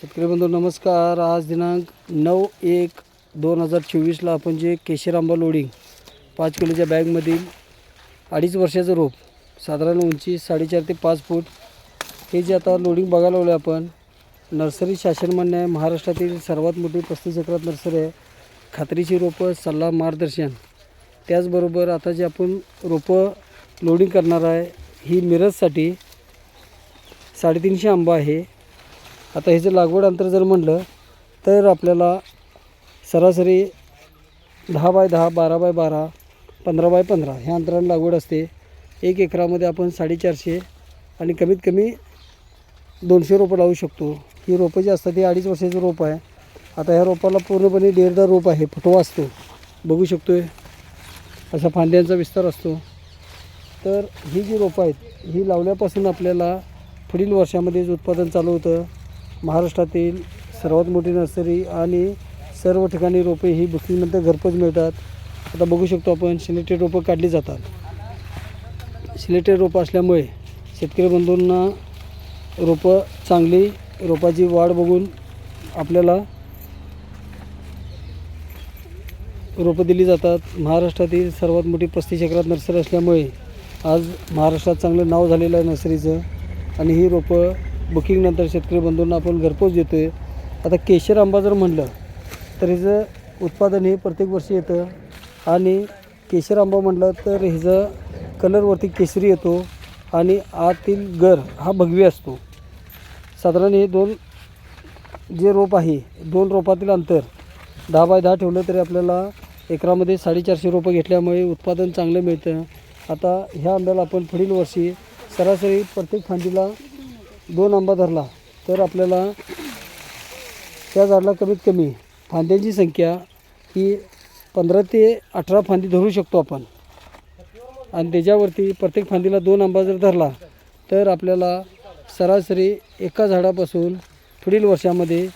शेतकरी बंधू नमस्कार. आज दिनांक नऊ एक दोन हजार चोवीसला आपण जे केशर आंबा लोडिंग पाच किलोच्या बॅगमधील अडीच वर्षाचं रोप साधारण उंची साडेचार ते पाच फूट हे जे आता लोडिंग बघायला लावलं आपण नर्सरी शासन मान्य आहे महाराष्ट्रातील सर्वात मोठी पस्तीस नर्सरी आहे. खात्रीची रोपं सल्ला मार्गदर्शन त्याचबरोबर आता जे आपण रोपं लोडिंग करणार आहे ही मिरजसाठी साडेतीनशे आंबा आहे. आता ह्याचं लागवड अंतर जर म्हटलं तर आपल्याला सरासरी दहा बाय दहा बारा बाय बारा पंधरा बाय पंधरा ह्या अंतराने लागवड असते. एक एकरामध्ये आपण साडेचारशे आणि कमीत कमी दोनशे रोपं लावू शकतो. ही रोपं जी असतात ही अडीच वर्षाचं रोप आहे. आता ह्या रोपाला पूर्णपणे डेरदार रोप आहे फुटवा असतो. बघू शकतो आहे असा फांद्यांचा विस्तार असतो. तर ही जी रोपं आहेत ही लावल्यापासून आपल्याला पुढील वर्षामध्येच उत्पादन चालू होतं महाराष्ट्रातील सर्वात मोठी नर्सरी आणि सर्व ठिकाणी रोपे ही बुकिंगनंतर घरपोच मिळतात. आता बघू शकतो आपण सिलेक्टेड रोपं काढली जातात. सिलेक्टेड रोपं असल्यामुळे शेतकरी बंधूंना रोपं चांगली रोपाची वाढ बघून आपल्याला रोपं दिली जातात. महाराष्ट्रातील सर्वात मोठी पस्तीस एकरात नर्सरी असल्यामुळे आज महाराष्ट्रात चांगलं नाव झालेलं आहे नर्सरीचं आणि ही रोपं बुकिंगनंतर शेतकरी बंधूंना आपण घरपोच देतो आहे आता केशर आंबा जर म्हणलं तर ह्याचं उत्पादन हे प्रत्येक वर्षी येतं. आणि केशर आंबा म्हटलं तर ह्याचं कलरवरती केशरी येतो आणि आतील गर हा भगवी असतो. साधारण हे दोन जे रोप आहे दोन रोपातील अंतर दहा बाय दहा ठेवलं तरी आपल्याला एकरामध्ये साडेचारशे रोपं घेतल्यामुळे उत्पादन चांगलं मिळतं. आता ह्या आंब्याला आपण पुढील वर्षी सरासरी प्रत्येक फांदीला दोन आंबा धरला तर आपल्याला त्या झाडाला कमीत कमी फांद्यांची संख्या ही पंधरा ते अठरा फांदी धरू शकतो आपण. आणि त्याच्यावरती प्रत्येक फांदीला दोन आंबा जर धरला तर आपल्याला सरासरी एका झाडापासून पुढील वर्षामध्ये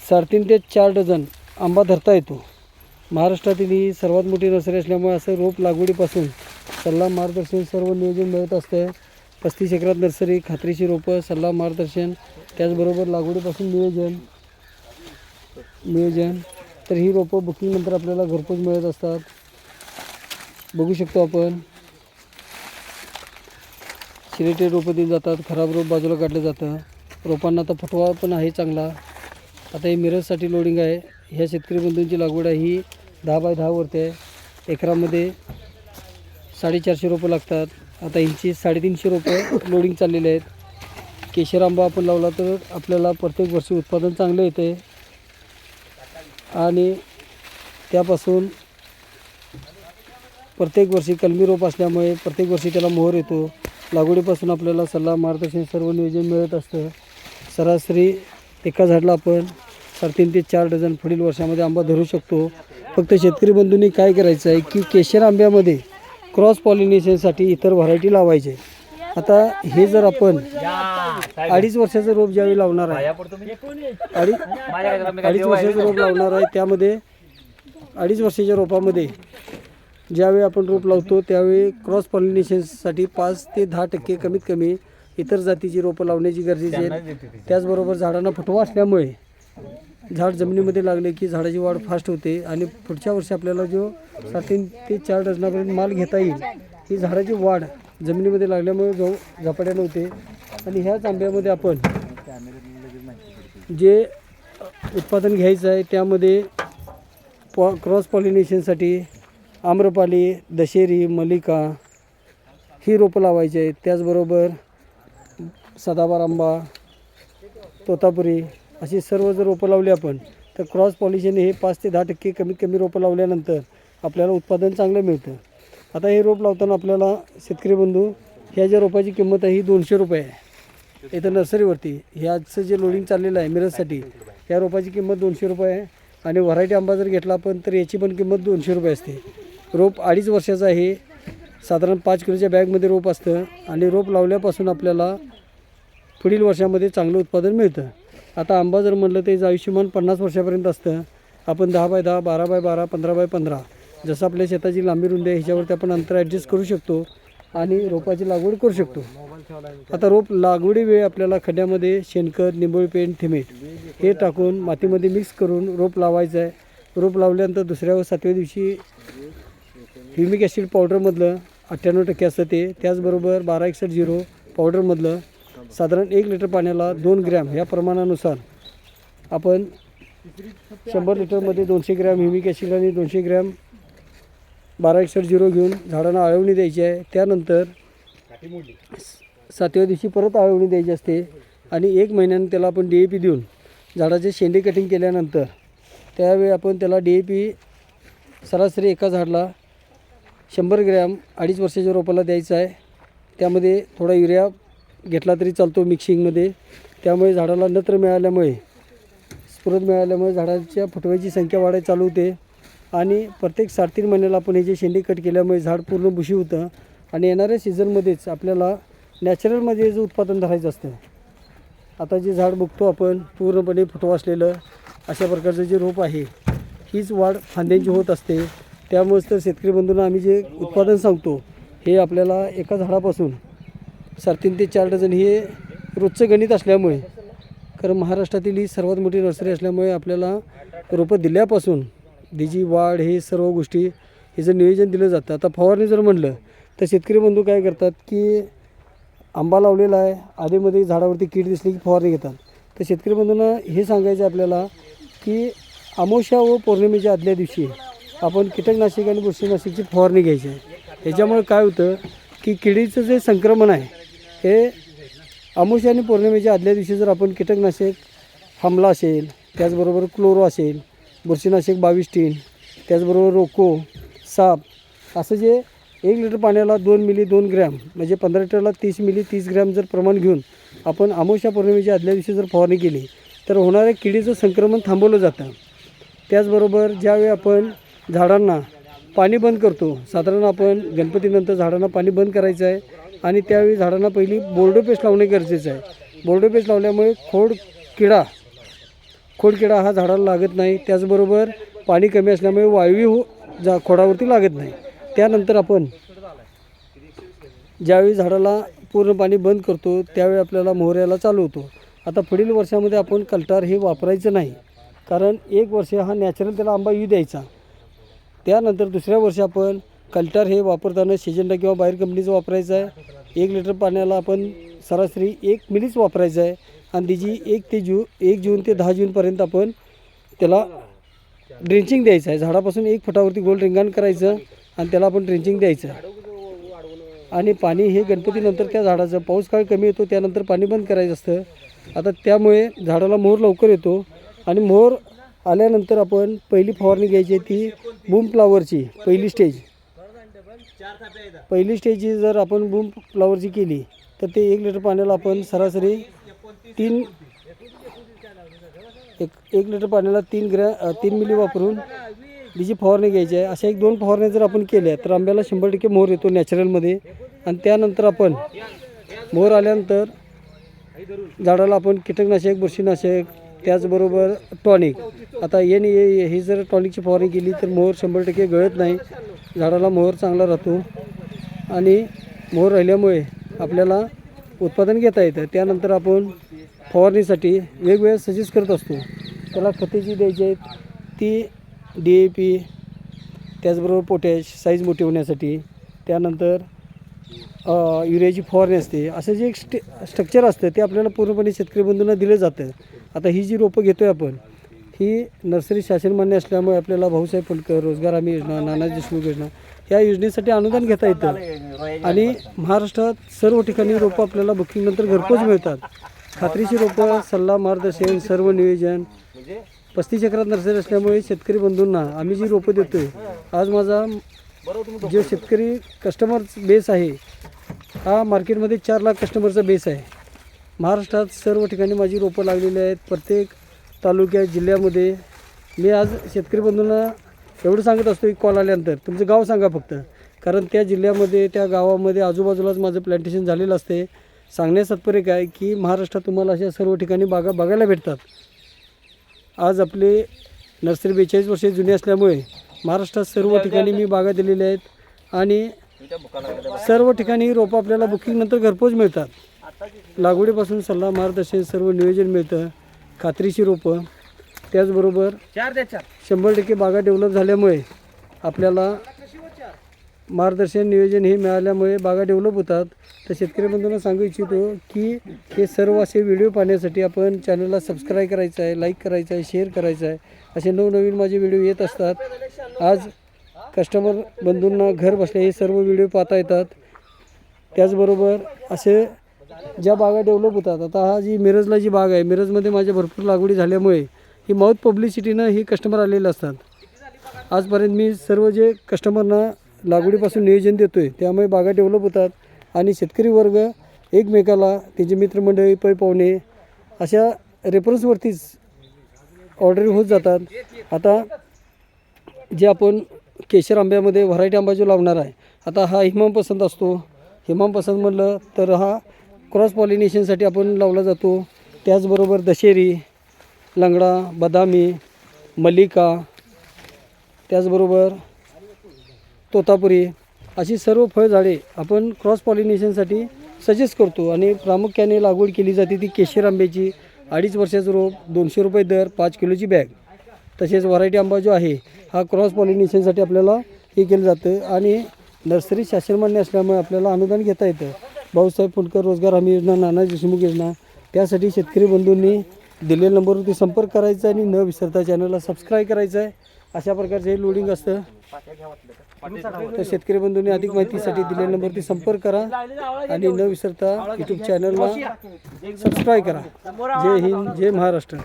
साडेतीन ते चार डझन आंबा धरता येतो. महाराष्ट्रातील ही सर्वात मोठी नर्सरी असल्यामुळे असं रोप लागवडीपासून सल्ला मार्गदर्शन सर्व नियोजन मिळत असतं. पस्तीस एकरात नर्सरी खात्रीची रोपं सल्ला मार्गदर्शन त्याचबरोबर लागवडीपासून नियोजन नियोजन. तर ही रोपं बुकिंगनंतर आपल्याला घरपोच मिळत असतात. बघू शकतो आपण. सिलेटेड रोपं दिली जातात खराब रोप बाजूला काढलं जातं. रोपांना आता फटवा पण आहे चांगला. आता हे मिरजसाठी लोडिंग आहे. ह्या शेतकरी बंधूंची लागवड आहे. ही दहा बाय दहावरती आहे. एकरामध्ये साडेचारशे रोपं लागतात. आता ह्यांची साडेतीनशे रुपये लोडिंग चाललेले आहेत. केशर आंबा आपण लावला तर आपल्याला प्रत्येक वर्षी उत्पादन चांगलं येते. आणि त्यापासून प्रत्येक वर्षी कलमी रोप असल्यामुळे प्रत्येक वर्षी त्याला मोहर येतो. लागवडीपासून आपल्याला सल्ला मार्गदर्शन सर्व नियोजन मिळत असतं. सरासरी एका झाडाला आपण साडेतीन ते चार डझन पुढील वर्षामध्ये आंबा धरू शकतो. फक्त शेतकरी बंधूंनी काय करायचं आहे की केशर आंब्यामध्ये क्रॉस पॉलिनेशनसाठी इतर व्हरायटी लावायचे. आता हे जर आपण अडीच वर्षाचं रोप ज्यावेळी लावणार आहे अडीच अडीच वर्षाचं रोप लावणार आहे त्यामध्ये अडीच वर्षाच्या रोपामध्ये ज्यावेळी आपण रोप लावतो त्यावेळी क्रॉस पॉलिनेशनसाठी पाच ते दहा टक्के कमीत कमी इतर जातीची रोपं लावण्याची गरजेची आहे. त्याचबरोबर झाडांना फुटवा असल्यामुळे झाड जमिनीमध्ये लागले की झाडाची वाढ फास्ट होते आणि पुढच्या वर्षी आपल्याला जो साडेतीन ते चार डझनापर्यंत माल घेता येईल ही झाडाची वाढ जमिनीमध्ये लागल्यामुळे जो झपाट्यानं होते. आणि ह्याच आंब्यामध्ये आपण जे उत्पादन घ्यायचं आहे त्यामध्ये पॉ क्रॉस पॉलिनेशनसाठी आम्रपाली दशेरी मलिका ही रोपं लावायची आहेत. त्याचबरोबर सदाबार आंबा तोतापुरी अशी सर्व जर रोपं लावली आपण तर क्रॉस पॉलिशन हे पाच ते दहा टक्के कमीत कमी रोपं लावल्यानंतर आपल्याला उत्पादन चांगलं मिळतं. आता हे रोप लावताना आपल्याला शेतकरी बंधू ह्या ज्या रोपाची किंमत आहे ही दोनशे रुपये आहे. इथं नर्सरीवरती ह्याचं जे लोडिंग चाललेलं आहे मिरजसाठी या रोपाची किंमत दोनशे रुपये आहे. आणि व्हरायटी आंबा जर घेतला आपण तर याची पण किंमत दोनशे रुपये असते. रोप अडीच वर्षाचं आहे. साधारण पाच किलोच्या बॅगमध्ये रोप असतं. आणि रोप लावल्यापासून आपल्याला पुढील वर्षामध्ये चांगलं उत्पादन मिळतं. आता आंबा जर म्हटलं तर आयुष्यमान पन्नास वर्षापर्यंत असतं आपण दहा बाय दहा बारा बाय बारा पंधरा बाय पंधरा जसं आपल्या शेताची लांबी रुंदी आहे ह्याच्यावरती आपण अंतर ॲडजस्ट करू शकतो आणि रोपाची लागवड करू शकतो. आता रोप लागवडी वेळ आपल्याला खड्ड्यामध्ये शेणखत निंबोळी पेंट थिमेट हे टाकून मातीमध्ये मिक्स करून रोप लावायचं आहे. रोप लावल्यानंतर दुसऱ्या व सातव्या दिवशी ह्युमिक ॲसिड पावडरमधलं अठ्ठ्याण्णव टक्के असतं ते. त्याचबरोबर बारा एकसष्ट झिरो पावडरमधलं साधारण एक लिटर पाण्याला दोन ग्रॅम या प्रमाणानुसार आपण शंभर लिटरमध्ये दोनशे ग्रॅम हिमिक ॲसिड आणि दोनशे ग्रॅम बारा एकसठ झिरो घेऊन झाडांना आळवणी द्यायची आहे. त्यानंतर सातव्या दिवशी परत आळवणी द्यायची असते आणि एक महिन्यानं त्याला आपण डी ए पी देऊन झाडाचे शेंडे कटिंग केल्यानंतर त्यावेळी आपण त्याला डी ए पी सरासरी एका झाडाला शंभर ग्रॅम अडीच वर्षाच्या रोपाला द्यायचं आहे. त्यामध्ये थोडा युरिया घेतला तरी चालतो मिक्सिंगमध्ये. त्यामुळे झाडाला नत्र मिळाल्यामुळे स्फुरत मिळाल्यामुळे झाडाच्या फुटव्याची संख्या वाढायला चालू होते. आणि प्रत्येक साडेतीन महिन्याला आपण हे जे शेंडे कट केल्यामुळे झाड पूर्ण बुशी होतं. आणि येणाऱ्या सीझनमध्येच आपल्याला नॅचरलमध्ये जे उत्पादन धरायचं असतं आता जे झाड बघतो आपण पूर्णपणे फुटवा असलेलं अशा प्रकारचं जे रोप आहे हीच वाढ फांद्यांची होत असते. त्यामुळेच तर शेतकरी बंधूंना आम्ही जे उत्पादन सांगतो हे आपल्याला एका झाडापासून साडेतीन ते चार डझन हे रोजचं गणित असल्यामुळे कारण महाराष्ट्रातील ही सर्वात मोठी नर्सरी असल्यामुळे आपल्याला रोपं दिल्यापासून दिजी वाढ हे सर्व गोष्टी हे जर नियोजन दिलं जातं. आता फवारणी जर म्हणलं तर शेतकरी बंधू काय करतात की आंबा लावलेला आहे आधीमध्ये झाडावरती कीड दिसली की फवारणी घेतात. तर शेतकरी बंधूंना हे सांगायचं आपल्याला की अमावस्या व पौर्णिमेच्या आदल्या दिवशी आपण कीटकनाशक आणि बुरशीनाशकची फवारणी घ्यायची आहे. ह्याच्यामुळे काय होतं की किडीचं जे संक्रमण आहे हे अमुष्य आणि पौर्णिमेच्या आदल्या दिवशी जर आपण कीटकनाशक हमला असेल त्याचबरोबर क्लोरो असेल बुरशीनाशक बावीस टीन त्याचबरोबर रोको साप असं जे एक लिटर पाण्याला दोन मिली दोन ग्रॅम म्हणजे पंधरा लिटरला तीस मिली तीस ग्रॅम जर प्रमाण घेऊन आपण अमावस्या पौर्णिमेच्या आदल्या दिवशी जर फवारणी केली तर होणाऱ्या किडीचं संक्रमण थांबवलं जातं. त्याचबरोबर ज्यावेळी आपण झाडांना पाणी बंद करतो साधारण आपण गणपतीनंतर झाडांना पाणी बंद करायचं आहे आणि त्यावेळी झाडांना पहिली बोर्डो पेस्ट लावणे गरजेचं आहे. बोर्डो पेस्ट लावल्यामुळे खोड किडा खोडकिडा हा झाडाला लागत नाही. त्याचबरोबर पाणी कमी असल्यामुळे वायवी हो जा खोडावरती लागत नाही. त्यानंतर आपण ज्यावेळी झाडाला पूर्ण पाणी बंद करतो त्यावेळी आपल्याला मोहऱ्याला चालवतो. आता पुढील वर्षामध्ये आपण कल्टार हे वापरायचं नाही. कारण एक वर्ष हा नॅचरल त्याला आंबा येऊ द्यायचा. त्यानंतर दुसऱ्या वर्षी आपण कल्टर हे वापरताना सिजंडा किंवा बाहेर कंपनीचं वापरायचं आहे. एक लिटर पाण्याला आपण सरासरी एक मिलीच वापरायचं आहे. आणि त्याची एक ते जू एक जून ते दहा जूनपर्यंत आपण त्याला ड्रेंचिंग द्यायचं आहे. झाडापासून एक फुटावरती गोल रिंगाण करायचं आणि त्याला आपण ड्रेंचिंग द्यायचं आणि पाणी हे गणपतीनंतर त्या झाडाचं पाऊस काळ कमी येतो त्यानंतर पाणी बंद करायचं असतं. आता त्यामुळे झाडाला मोहर लवकर येतो. आणि मोहर आल्यानंतर आपण पहिली फवारणी घ्यायची आहे ती बूम फ्लावरची पहिली स्टेज पहिली स्टेज जी जर आपण बूम फ्लावरची केली तर ते एक लिटर पाण्याला आपण सरासरी तीन एक एक लिटर पाण्याला तीन ग्रॅ तीन मिली वापरून त्याची फवारणी घ्यायची आहे अशा एक दोन फवारण्या जर आपण केल्या तर आंब्याला शंभर टक्के मोहर येतो नॅचरलमध्ये आणि त्यानंतर आपण मोहर आल्यानंतर झाडाला आपण कीटकनाशक बुरशीनाशक त्याचबरोबर टॉनिक. आता ये ये ही जर टॉनिकची फवारणी केली तर मोहर शंभर टक्के गळत नाही. झाडाला मोहर चांगला राहतो. आणि मोहर राहिल्यामुळे आपल्याला उत्पादन घेता येतं. त्यानंतर आपण फवारणीसाठी वेगवेगळ्या सजेस्ट करत असतो. त्याला खते जी द्यायची आहेत ती डी ए पी त्याचबरोबर पोटॅश साईज मोठी होण्यासाठी. त्यानंतर युरियाची फवारणी असते. असं जे एक स्टे स्ट्रक्चर असतं ते आपल्याला पूर्णपणे शेतकरी बंधूंना दिलं जातं. आता ही जी रोपं घेतो आहे आपण ही नर्सरी शासनमान्य असल्यामुळे आपल्याला भाऊसाहेब फुलकर रोजगार हमी योजना नाना देशमुख योजना या योजनेसाठी अनुदान घेता येतं. आणि महाराष्ट्रात सर्व ठिकाणी रोपं आपल्याला बुकिंगनंतर घरपोच मिळतात. खात्रीची रोपं सल्ला मार्गदर्शन सर्व नियोजन पस्तीस चक्रात नर्सरी असल्यामुळे शेतकरी बंधूंना आम्ही जी रोपं देतो आहे आज माझा जो शेतकरी कस्टमर बेस आहे हा मार्केटमध्ये चार लाख कस्टमरचा बेस आहे. महाराष्ट्रात सर्व ठिकाणी माझी रोपं लागलेली आहेत. प्रत्येक तालुक्यात जिल्ह्यामध्ये मी आज शेतकरी बंधूंना एवढं सांगत असतो की कॉल आल्यानंतर. तुमचं गाव सांगा फक्त. कारण त्या जिल्ह्यामध्ये त्या गावामध्ये आजूबाजूलाच माझं प्लॅन्टेशन झालेलं असते. सांगण्यास तात्पर्य काय की महाराष्ट्रात तुम्हाला अशा सर्व ठिकाणी बागा बघायला भेटतात. आज आपले नर्सरी बेचाळीस वर्षे जुनी असल्यामुळे महाराष्ट्रात सर्व ठिकाणी मी बागा दिलेल्या आहेत आणि सर्व ठिकाणी रोपं आपल्याला बुकिंगनंतर घरपोच मिळतात. लागवडीपासून सल्ला मार्गदर्शन सर्व नियोजन मिळतं. खात्रीशी रोपं. त्याचबरोबर चार द्या चार. शंभर टक्के बागा डेव्हलप झाल्यामुळे आपल्याला मार्गदर्शन नियोजन हे मिळाल्यामुळे बागा डेव्हलप होतात. तर शेतकरी बंधूंना सांगू इच्छितो की हे सर्व असे व्हिडिओ पाहण्यासाठी आपण चॅनलला सबस्क्राईब करायचं आहे लाईक करायचं आहे शेअर करायचं आहे. असे नवनवीन माझे व्हिडिओ येत असतात. आज कस्टमर बंधूंना घर बसल्या हे सर्व व्हिडिओ पाहता येतात. त्याचबरोबर असे ज्या बागा डेव्हलप होतात. आता हा जी मिरजला जी बाग आहे मिरजमध्ये माझ्या भरपूर लागवडी झाल्यामुळे ही माऊथ पब्लिसिटीनं ही कस्टमर आलेले असतात. आजपर्यंत मी सर्व जे कस्टमरना लागवडीपासून नियोजन देतो आहे त्यामुळे बागा डेव्हलप होतात आणि शेतकरी वर्ग एकमेकाला त्यांचे मित्रमंडळी पै पाहुणे अशा रेफरन्सवरतीच ऑर्डर होत जातात. आता जे आपण केशर आंब्यामध्ये व्हरायटी आंबा जो लावणार आहे आता हा हिमाम पसंत असतो. हिमाम पसंत म्हणलं तर हा क्रॉस पॉलिनेशनसाठी आपण लावला जातो. त्याचबरोबर दशेरी लंगडा बदामी मल्लिका त्याचबरोबर तोतापुरी अशी सर्व फळझाडे आपण क्रॉस पॉलिनेशनसाठी सजेस्ट करतो आणि प्रामुख्याने लागवड केली जाते ती केशर आंब्याची. अडीच वर्षाचं रोप दोनशे रुपये दर पाच किलोची बॅग. तसेच व्हरायटी आंबा जो आहे हा क्रॉस पॉलिनेशनसाठी आपल्याला हे केलं जातं आणि नर्सरी शासनमान्य असल्यामुळे आपल्याला अनुदान घेता येतं. भाऊसाहेब फुंडकर रोजगार हमी योजना नाना देशमुख योजना त्यासाठी शेतकरी बंधूंनी दिलेल्या नंबरवरती संपर्क करायचा आणि न विसरता चॅनलला सबस्क्राईब करायचं आहे. अशा प्रकारचे हे लोडिंग असतं. तर शेतकरी बंधूंनी अधिक माहितीसाठी दिलेल्या नंबरवरती संपर्क करा आणि न विसरता यूट्यूब चॅनलला सबस्क्राईब करा. जय हिंद जय महाराष्ट्र.